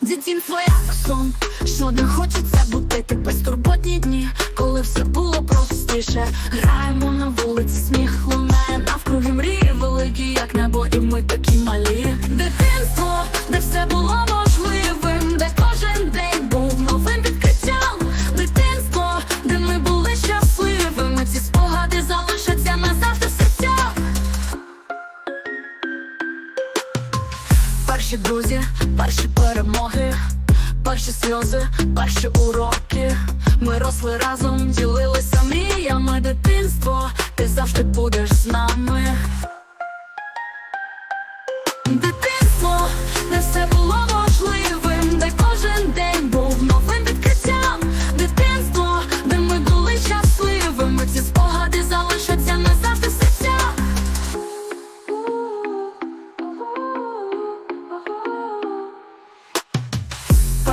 Дитинство як сон, що не хочеться будити безтурботні дні, коли все було простіше. Граємо на вулиці, сміх лунає навкруги мрії великі, як небо, і ми такі малі. Перші друзі, перші перемоги, перші сльози, перші уроки. Ми росли разом, ділилися мріями дитинство, ти завжди будеш з нами. Дитинство,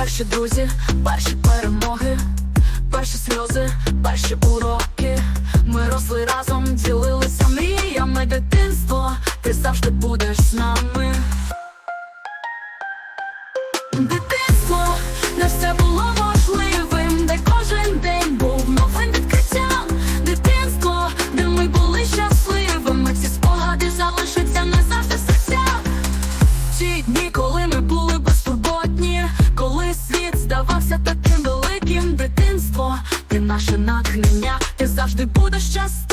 Перші друзі, перші перемоги, перші сльози, перші уроки. Ми росли разом, ділилися мріями завжди ти наше натхнення, ти завжди будеш щасливим